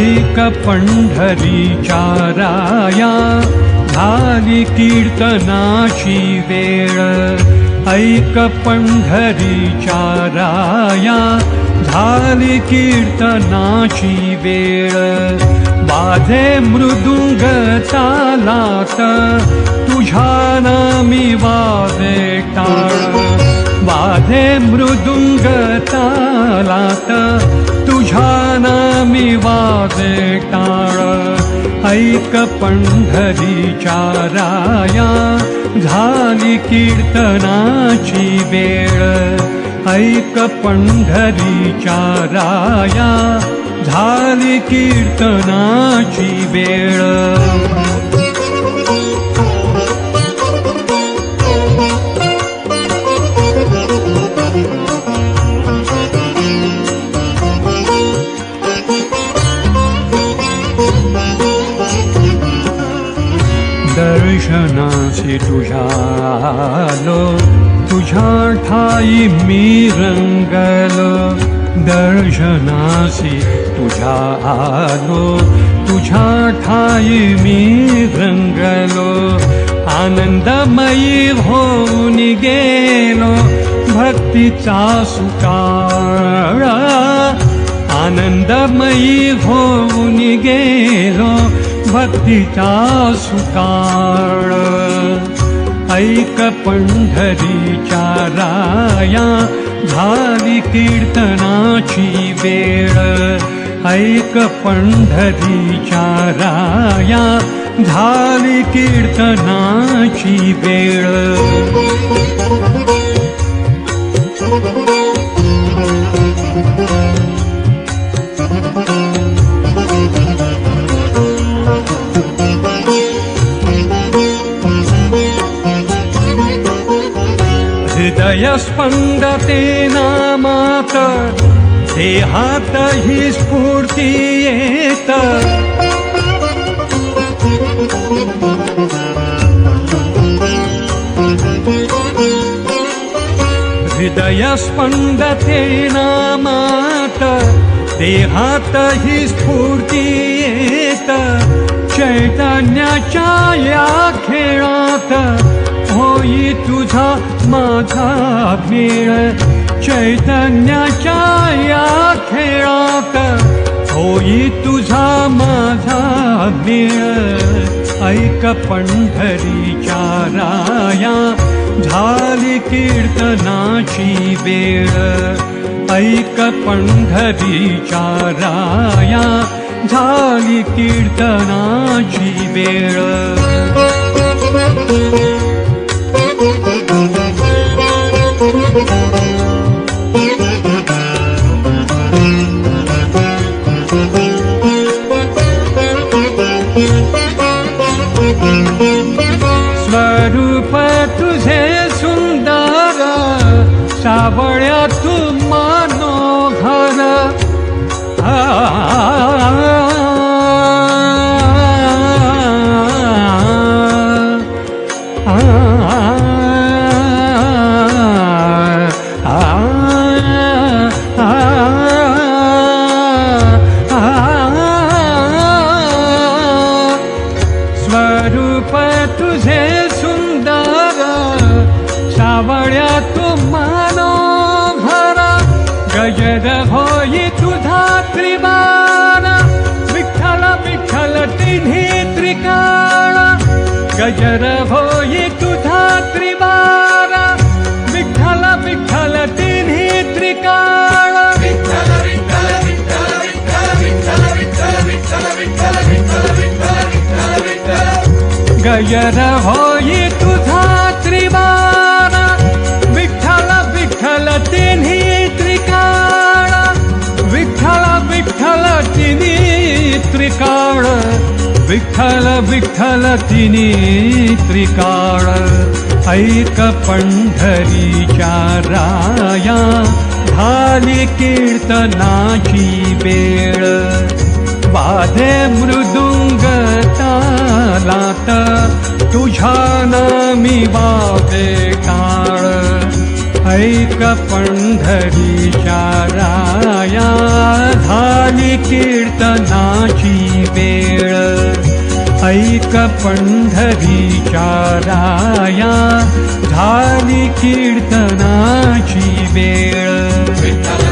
ऐक पंढरीच्या राया झाली कीर्तनाची वेळ. ऐक पंढरीच्या राया झाली कीर्तनाची वेळ. बाधे मृदुंग चालात तुझ्या नामी वाजे टाळ. वाधे मृदुंग तालात तुझ्या नामी वाजे टाळ ऐक राया झाली कीर्तनाची वेळ. ऐक राया झाली कीर्तनाची वेळ दर्शनासी तुझ्या आलो तुझ्या ठाई मी रंगलो दर्शनासी तुझ्या आलो ठाई मी रंगलो आनंदमयी होऊन गेलो भक्तीचा सुकाळ आनंदमयी होऊन गेलो भक्तीचा सुकाळ ऐक पंढरीच्या राया झाली कीर्तनाची वेळ ऐक पंढरीच्या राया झाली कीर्तनाची वेळ हृदयस्पन्दते नामात देहात हि स्फूर्ती येत हृदयस्पन्दते नामात देहात हि स्फूर्ती येत चैतन्याच्या या खेळात होई तुझा माझा मेळ चैतन्याच्या या खेळात. होई तुझा माझा मेळ ऐक पंढरीच्या राया झाली कीर्तनाची वेळ. ऐक पंढरीच्या राया झाली कीर्तनाची वेळ गजर होई तुझा त्रिबाण विठ्ठल विठ्ठल तिन्ही त्रिकाळ गजर होई तुझा त्रिबाण विठ्ठल विठ्ठल तिन्ही त्रिकाळ गजर होई तिनी त्रिकाळ विठ्ठल विठ्ठल तिनी त्रिकाळ. ऐक पंढरीच्या राया झाली कीर्तनाची वेळ वाधे मृदुंग तालात तुझ्या नामी वादे टाळ. ऐक पंढरीच्या राया झाली कीर्तनाची वेळ ऐक राया झाली कीर्तनाची वेळ